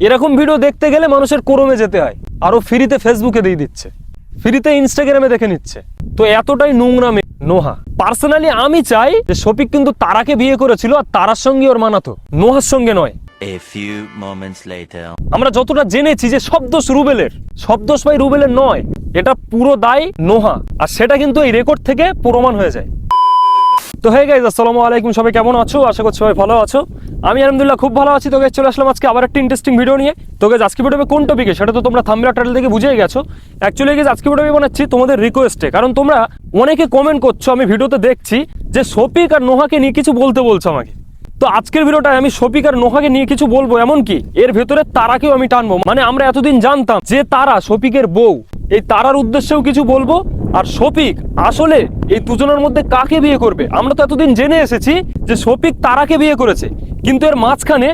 এরকম ভিডিও দেখতে গেলে মানুষের কোরমে যেতে হয়। আরও ফ্রিতে ফেসবুকে দিয়ে দিচ্ছে। ফ্রিতে ইনস্টাগ্রামে দেখে নিচ্ছে। তো এতটাই নোংরা মেয়ে নোহা। পার্সোনালি আমি চাই যে শফিক কিন্তু তারাকে বিয়ে করেছিল আর তারার সঙ্গে ওর মানাতো। নোহার সঙ্গে নয়. আমরা যতটা জেনেছি যে সব দোষ রুবেলের। সব দোষ ভাই রুবেলের নয়। এটা পুরো দায় নোহা। আর সেটা কিন্তু এই রেকর্ড থেকে প্রমাণ হয়ে যায়। তো হয়ে গাইজ আসসালামু আলাইকুম, সবাই কেমন আছো? আশা করছি সবাই ভালো আছো। আমি আলহামদুলিল্লাহ খুব ভালো আছি। তোকে চলে আসলাম আজকে আবার একটা ইন্টারেস্টিং ভিডিও নিয়ে। তোকে আজকে ভিডিও কোন টপিকে সেটা তো তোমরা থাম্বলা টাইটেল দেখে বুঝেই গেছো। অ্যাকচুয়ালি গেছে আজকে ভিডিও বানাচ্ছি তোমাদের রিকোয়েস্টে কারণ তোমরা অনেকে কমেন্ট করছ, আমি ভিডিওতে দেখছি যে শফিক আর নোহাকে নিয়ে কিছু বলতে বলছো আমাকে। তো আজকের ভিডিওটায় আমি শফিক আর নোহাকে নিয়ে কিছু বলব, এমন কি? এর ভেতরে তারাকেও আমি টানবো। মানে আমরা এতদিন জানতাম যে তারা শফিকের বউ। এই তারার উদ্দেশ্যেও কিছু বলব আর শফিক, আসলে এই দুজনের মধ্যে কাকে বিয়ে করবে? আমরা তো এতদিন জেনে এসেছি যে শফিক তারাকে বিয়ে করেছে, কিন্তু এর মাঝখানে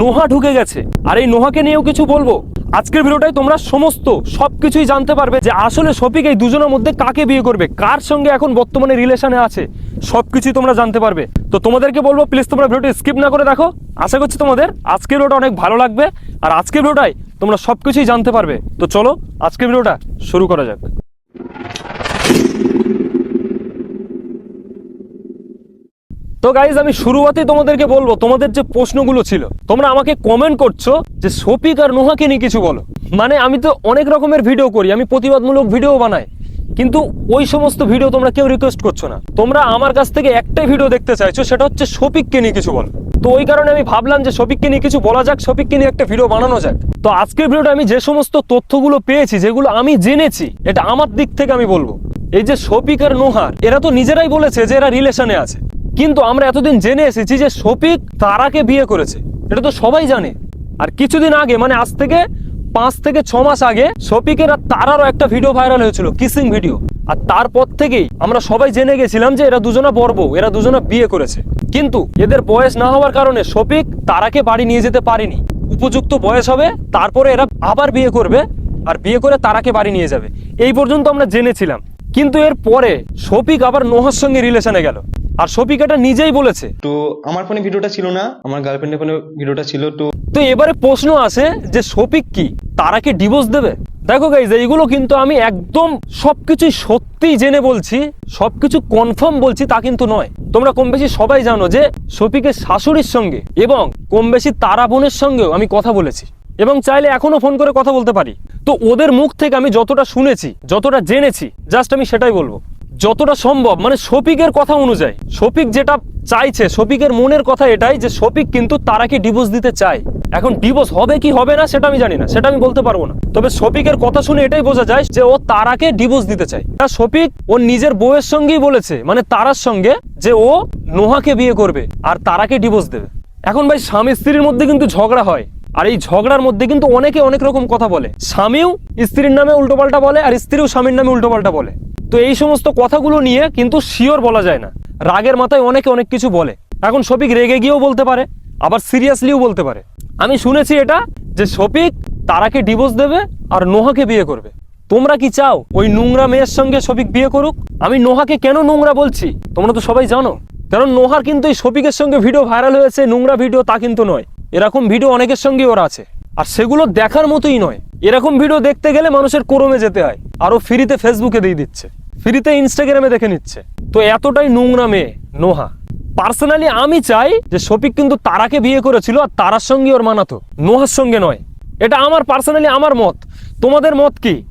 নোহা ঢুকে গেছে। আর এই নোহাকে নিয়েও কিছু বলব। আজকের ভিডিওটাই তোমরা সমস্ত সবকিছুই জানতে পারবে যে আসলে শফিক এই দুজনের মধ্যে কাকে বিয়ে করবে, কার সঙ্গে এখন বর্তমানে রিলেশনে আছে, সবকিছুই তোমরা জানতে পারবে। তো তোমাদেরকে বলব প্লিজ তোমরা ভিডিওটি স্কিপ না করে দেখো। আশা করছি তোমাদের আজকের ভিডিওটা অনেক ভালো লাগবে। আর আজকের ভিডিওটাই তোমরা সবকিছুই জানতে পারবে। তো চলো, আজকের ভিডিওটা শুরু করা যাক। তো গাইজ আমি শুরুয়াতেই তোমাদেরকে বলব, তোমাদের যে প্রশ্নগুলো ছিল, তোমরা আমাকে কমেন্ট করছ যে শফিক আর নোহাকে নিয়ে কিছু বলো। মানে আমি তো অনেক রকমের ভিডিও করি, আমি প্রতিবাদমূলক ভিডিও বানাই, কিন্তু ওই সমস্ত ভিডিও তোমরা কেউ রিকোয়েস্ট করছ না। তোমরা আমার কাছ থেকে একটাই ভিডিও দেখতে চাইছো, সেটা হচ্ছে শফিককে নিয়ে কিছু বলো। তো ওই কারণে আমি ভাবলাম যে শফিককে নিয়ে কিছু বলা যাক, শফিককে নিয়ে একটা ভিডিও বানানো যাক। তো আজকের ভিডিওটা আমি যে সমস্ত তথ্যগুলো পেয়েছি, যেগুলো আমি জেনেছি, এটা আমার দিক থেকে আমি বলব। এই যে শফিক আর নোহার, এরা তো নিজেরাই বলেছে যে এরা রিলেশনে আছে। কিন্তু আমরা এতদিন জেনে এসেছি যে শফিক তারাকে বিয়ে করেছে। এটা তো সবাই জানে। আর কিছুদিন আগে মানে আজ থেকে পাঁচ থেকে ছ মাস আগে, শফিকের আর তারারও একটা ভিডিও ভাইরাল হয়েছিল কিসিং ভিডিও আর তারপর থেকেই আমরা সবাই জেনে গেছিলাম যে এরা দুজনা বর্ব, এরা দুজনা বিয়ে করেছে। কিন্তু এদের বয়স না হওয়ার কারণে শফিক তারাকে বাড়ি নিয়ে যেতে পারেনি। উপযুক্ত বয়স হবে, তারপরে এরা আবার বিয়ে করবে, আর বিয়ে করে তারাকে বাড়ি নিয়ে যাবে। এই পর্যন্ত আমরা জেনেছিলাম। কিন্তু এর পরে শফিক আবার নোহার সঙ্গে রিলেশনে গেল। আর শফিক এটা নিজেই বলেছে। তো আমার ফোনে ভিডিওটা ছিল না আমার গার্লফ্রেন্ডের ফোনে ভিডিওটা ছিল তো তো এবারে প্রশ্ন আসে যে শফিক কি? তারাকে ডিভোর্স দেবে? দেখো গাইজ এইগুলো কিন্তু আমি একদম সবকিছুই সত্যি জেনে বলছি সবকিছু কনফার্ম বলছি তা কিন্তু নয়। তোমরা কম বেশি সবাই জানো যে শফিকের শাশুড়ির সঙ্গে এবং কম বেশি তারা বোনের সঙ্গেও আমি কথা বলেছি। এবং চাইলে এখনও ফোন করে কথা বলতে পারি। তো ওদের মুখ থেকে আমি যতটা শুনেছি, যতটা জেনেছি জাস্ট আমি সেটাই বলব। যতটা সম্ভব মানে শফিকের কথা অনুযায়ী, শফিক যেটা চাইছে, শফিকের মনের কথা এটাই যে শফিক কিন্তু তারাকে ডিভোর্স দিতে চায়? এখন ডিভোর্স হবে কি হবে না সেটা আমি জানি না, সেটা আমি বলতে পারব না। তবে শফিকের কথা শুনে এটাই বোঝা যায় যে ও তারাকে ডিভোর্স দিতে চায়। আর শফিক ওর নিজের বউয়ের সঙ্গেই বলেছে মানে তারার সঙ্গে, যে ও নোহাকে বিয়ে করবে আর তারাকে ডিভোর্স দেবে। এখন ভাই স্বামী স্ত্রীর মধ্যে কিন্তু ঝগড়া হয়। আর এই ঝগড়ার মধ্যে কিন্তু অনেকে অনেক রকম কথা বলে। স্বামীও স্ত্রীর নামে উল্টোপাল্টা বলে আর স্ত্রীও স্বামীর নামে উল্টোপাল্টা বলে। তো এই সমস্ত কথাগুলো নিয়ে কিন্তু শিওর বলা যায় না। রাগের মাথায় অনেকে অনেক কিছু বলে। এখন শফিক রেগে গিয়েও বলতে পারে, আবার সিরিয়াসলিও বলতে পারে। আমি শুনেছি এটা যে শফিক তারাকে ডিভোর্স দেবে আর নোহাকে বিয়ে করবে। তোমরা কি চাও ওই নোংরা মেয়ের সঙ্গে শফিক বিয়ে করুক? আমি নোহাকে কেন নোংরা বলছি? তোমরা তো সবাই জানো। কারণ নোহার কিন্তু এই শফিকের সঙ্গে ভিডিও ভাইরাল হয়েছে, নোংরা ভিডিও তা কিন্তু নয়। এরকম ভিডিও অনেকের সঙ্গে ওরা আছে। আর সেগুলো দেখার মতোই নয়। এরকম ভিডিও দেখতে গেলে মানুষের কোরমে যেতে হয়। আরও ফ্রিতে ফেসবুকে দিয়ে দিচ্ছে। ফ্রিতে ইনস্টাগ্রামে দেখে নিচ্ছে। তো এতটাই নোংরা মেয়ে, নোহা। পার্সোনালি আমি চাই যে শফিক কিন্তু তারাকে বিয়ে করেছিল আর তারার সঙ্গে ওর মানাতো। নোহার সঙ্গে নয়। এটা আমার পার্সোনালি আমার মত। তোমাদের মত কি?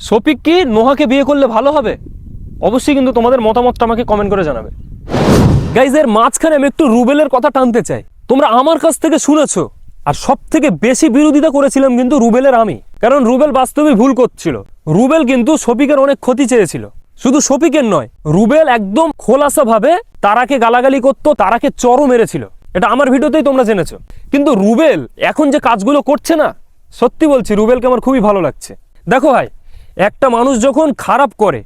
শফিক কি নোহাকে বিয়ে করলে ভালো হবে? অবশ্যই কিন্তু তোমাদের মতামতটা আমাকে কমেন্ট করে জানাবে। গাইজের মাঝখানে আমি একটু রুবেলের কথা টানতে চাই। তোমরা আমার কাছ থেকে শুনেছো, আর সব থেকে বেশি বিরোধিতা করেছিলাম কিন্তু রুবেলের আমি। কারণ রুবেল বাস্তবে ভুল করছিল। রুবেল কিন্তু শফিকের অনেক ক্ষতি চেয়েছিল। শুধু শফিকের নয়, রুবেল একদম খোলাসা ভাবে তারাকে গালাগালি করতো, তারাকে চরও মেরেছিল। এটা আমার ভিডিওতেই তোমরা জেনেছো। কিন্তু রুবেল এখন যে কাজগুলো করছে না, সত্যি বলছি, রুবেলকে আমার খুবই ভালো লাগছে। দেখো ভাই, একটা মানুষ যখন খারাপ করে,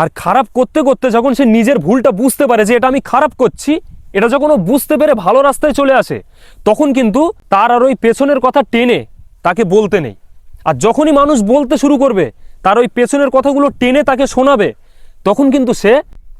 আর খারাপ করতে করতে যখন সে নিজের ভুলটা বুঝতে পারে যে এটা আমি খারাপ করছি এটা যখন ও বুঝতে পেরে ভালো রাস্তায় চলে আসে, তখন কিন্তু তার আর ওই পেছনের কথা টেনে তাকে বলতে নেই। আর যখনই মানুষ বলতে শুরু করবে, তার ওই পেছনের কথাগুলো টেনে তাকে শোনাবে, তখন কিন্তু সে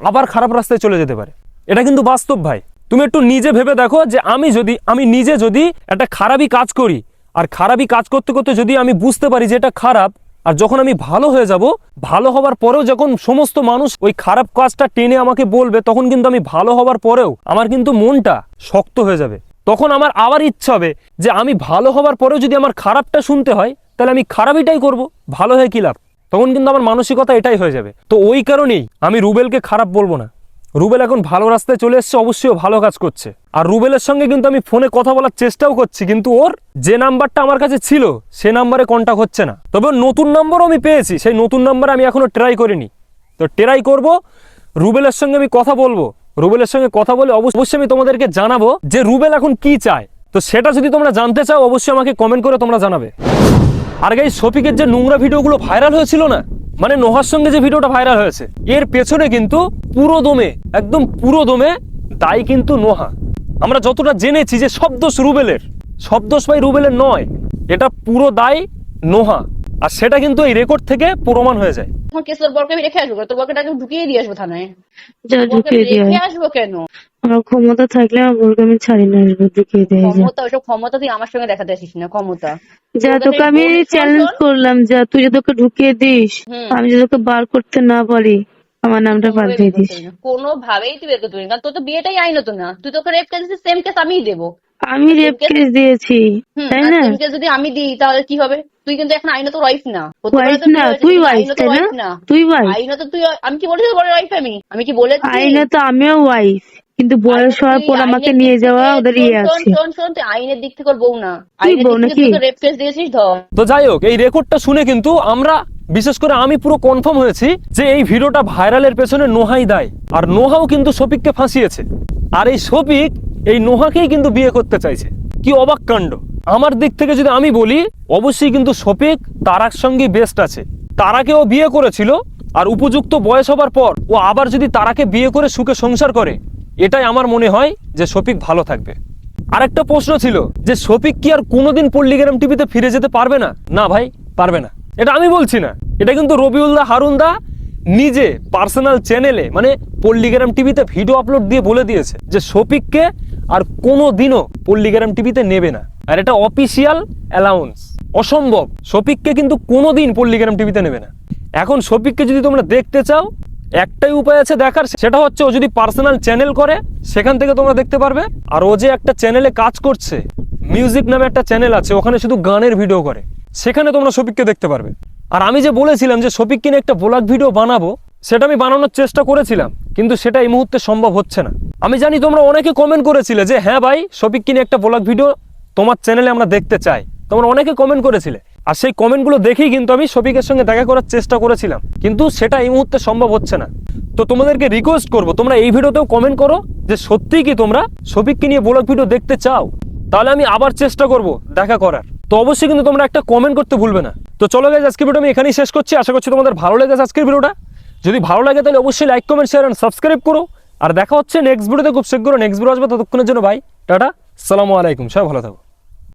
আবার খারাপ রাস্তায় চলে যেতে পারে। এটা কিন্তু বাস্তব ভাই। তুমি একটু নিজে ভেবে দেখো যে আমি যদি, আমি নিজে যদি একটা খারাপই কাজ করি, আর খারাপই কাজ করতে করতে যদি আমি বুঝতে পারি যে এটা খারাপ আর যখন আমি ভালো হয়ে যাব, ভালো হবার পরেও যখন সমস্ত মানুষ ওই খারাপ কাজটা টেনে আমাকে বলবে, তখন কিন্তু আমি ভালো হবার পরেও আমার কিন্তু মনটা শক্ত হয়ে যাবে। তখন আমার আবার ইচ্ছা হবে যে আমি ভালো হবার পরেও যদি আমার খারাপটা শুনতে হয়, তাহলে আমি খারাপইটাই করব, ভালো হয়ে কি লাভ? তখন কিন্তু আমার মানসিকতা এটাই হয়ে যাবে। তো ওই কারণেই আমি রুবেলকে খারাপ বলব না। রুবেল এখন ভালো রাস্তায় চলে এসছে, অবশ্যই ভালো কাজ করছে। আর রুবেলের সঙ্গে কিন্তু আমি ফোনে কথা বলার চেষ্টাও করছি, কিন্তু ওর যে নাম্বারটা আমার কাছে ছিল, সে নাম্বারে কন্ট্যাক্ট হচ্ছে না। তবে নতুন নাম্বারও আমি পেয়েছি, সেই নতুন নাম্বার আমি এখনও ট্রাই করিনি। তো ট্রাই করব, রুবেলের সঙ্গে আমি কথা বলব। রুবেলের সঙ্গে কথা বলে অবশ্য- অবশ্যই আমি তোমাদেরকে জানাব যে রুবেল এখন কি চায়। তো সেটা যদি তোমরা জানতে চাও, অবশ্যই আমাকে কমেন্ট করে তোমরা জানাবে। আর গাই শফিকের যে নোংরা ভিডিওগুলো ভাইরাল হয়েছিল না মানে নোহার সঙ্গে যে ভিডিওটা ভাইরাল হয়েছে, এর পেছনে কিন্তু পুরো দমে, একদম পুরো দমে দায়ী কিন্তু নোহা। আমরা যতটা জেনেছি যে সব রুবেলের সবদোষ ভাই রুবেলের নয়, এটা পুরো দায় নোহা। আর সেটা কিন্তু এই রেকর্ড থেকে প্রমাণ হয়ে যায়। তোমার কেস তোর বরকে আমি রেখে আসব তোর বরকে ঢুকিয়ে দিয়ে আসব থানায়। যা ঢুকিয়ে দিয়ে রেখে আসব কেন? আমার ক্ষমতা থাকলে আমার বোরকে আমি ছাড়ি না আসব ঢুকিয়ে দিয়ে ক্ষমতা? ওইসব ক্ষমতা তুই আমার সঙ্গে দেখাতে আসিস না ক্ষমতা। যা তোকে আমি চ্যালেঞ্জ করলাম যা তুই যদি ওকে ঢুকিয়ে দিস আমি যদি ওকে বার করতে না পারি আমার নামটা বাদ দিয়ে দিস। কোনো ভাবেই তুই বের করতে পারবি না। কারণ তোর তো বিয়েটাই আইনত না। তুই তোকে রেপ কেস সেম কেস আমিই দেবো। আমি রেপ কেস দিয়েছি তাই না? যদি আমি দিই তাহলে কি হবে? তুই কিন্তু এখন আইনত ওয়াইফ না। ওয়াইফ না তুই ওয়াইফ তাই না? তুই ওয়াইফ আইনত তুই আমি কি বলেছি বড় ওয়াইফ আমি? আমি কি বলেছি? আইনে তো আমিও ওয়াইফ কিন্তু বয়স হওয়ার পর আইনের আমাকে দিক নিয়ে থেকে- যাওয়া ওদের ইয়ে আছে। শোন শোন তুই আইনের দিক থেকে বউ না? রেপ কেস দিয়েছিস ধর। তো যাই হোক এই রেকর্ডটা শুনে কিন্তু আমরা বিশেষ করে আমি পুরো কনফার্ম হয়েছি যে এই ভিডিওটা ভাইরালের পেছনে নোহাই দায়। আর নোহাও কিন্তু শফিককে ফাঁসিয়েছে। আর এই শফিক এই নোহাকেই কিন্তু বিয়ে করতে চাইছে। কি অবাক কাণ্ড। আমার দিক থেকে যদি আমি বলি, অবশ্যই কিন্তু শফিক তারার সঙ্গে বেস্ট আছে। তারাকেও বিয়ে করেছিল, আর উপযুক্ত বয়স হবার পর ও আবার যদি তারাকে বিয়ে করে সুখে সংসার করে, এটাই আমার মনে হয় যে শফিক ভালো থাকবে। আরেকটা প্রশ্ন ছিল যে শফিক কি আর কোনোদিন পল্লিগ্রাম টিভিতে ফিরে যেতে পারবে না? না ভাই, পারবে না। এটা আমি বলছি না। এটা কিন্তু রবিউল্লাহ হারুনদা নিজে পার্সোনাল চ্যানেলে মানে পল্লিগ্রাম টিভিতে ভিডিও আপলোড দিয়ে বলে দিয়েছে যে শফিককে আর কোনো দিনও পল্লিগ্রাম টিভিতে নেবে না। আর এটা অফিসিয়াল অ্যালাউন্স অসম্ভব। শফিককে কিন্তু কোনো দিন পল্লিগ্রাম টিভিতে নেবে না। এখন শফিককে যদি তোমরা দেখতে চাও, একটাই উপায় আছে দেখার, সেটা হচ্ছে ও যদি পার্সোনাল চ্যানেল করে, সেখান থেকে তোমরা দেখতে পারবে। আর ও যে একটা চ্যানেলে কাজ করছে মিউজিক নামে একটা চ্যানেল আছে, ওখানে শুধু গানের ভিডিও করে। সেখানে তোমরা শফিককে দেখতে পারবে। আর আমি যে বলেছিলাম যে শফিককে নিয়ে একটা ব্লগ ভিডিও বানাবো, সেটা আমি বানানোর চেষ্টা করেছিলাম। কিন্তু সেটা এই মুহূর্তে সম্ভব হচ্ছে না। আমি জানি তোমরা অনেকে কমেন্ট করেছিলে যে হ্যাঁ ভাই শফিককে নিয়ে একটা ব্লগ ভিডিও তোমার চ্যানেলে আমরা দেখতে চাই? তোমরা অনেকে কমেন্ট করেছিলে। আর সেই কমেন্টগুলো দেখেই কিন্তু আমি শফিকের সঙ্গে দেখা করার চেষ্টা করেছিলাম। কিন্তু সেটা এই মুহূর্তে সম্ভব হচ্ছে না। তো তোমাদেরকে রিকোয়েস্ট করব, তোমরা এই ভিডিওতেও কমেন্ট করো যে, সত্যিই কি তোমরা শফিককে নিয়ে ব্লগ ভিডিও দেখতে চাও? তাহলে আমি আবার চেষ্টা করব দেখা করার। তো অবশ্যই কিন্তু তোমরা একটা কমেন্ট করতে ভুলবে না। তো চলো গেছে আজকের ভিডিও আমি এখানেই শেষ করছি। আশা করছি তোমাদের ভালো লেগেছে আজকের ভিডিওটা যদি ভালো লাগে তাহলে অবশ্যই like comment share and subscribe করো। আর দেখা হচ্ছে নেক্সট ভিডিওতে খুব শীঘ্র নেক্সট ভিডিও আসবে ততক্ষণের জন্য ভাই, টাটা, সালামু আলাইকুম, সবাই ভালো থাকো।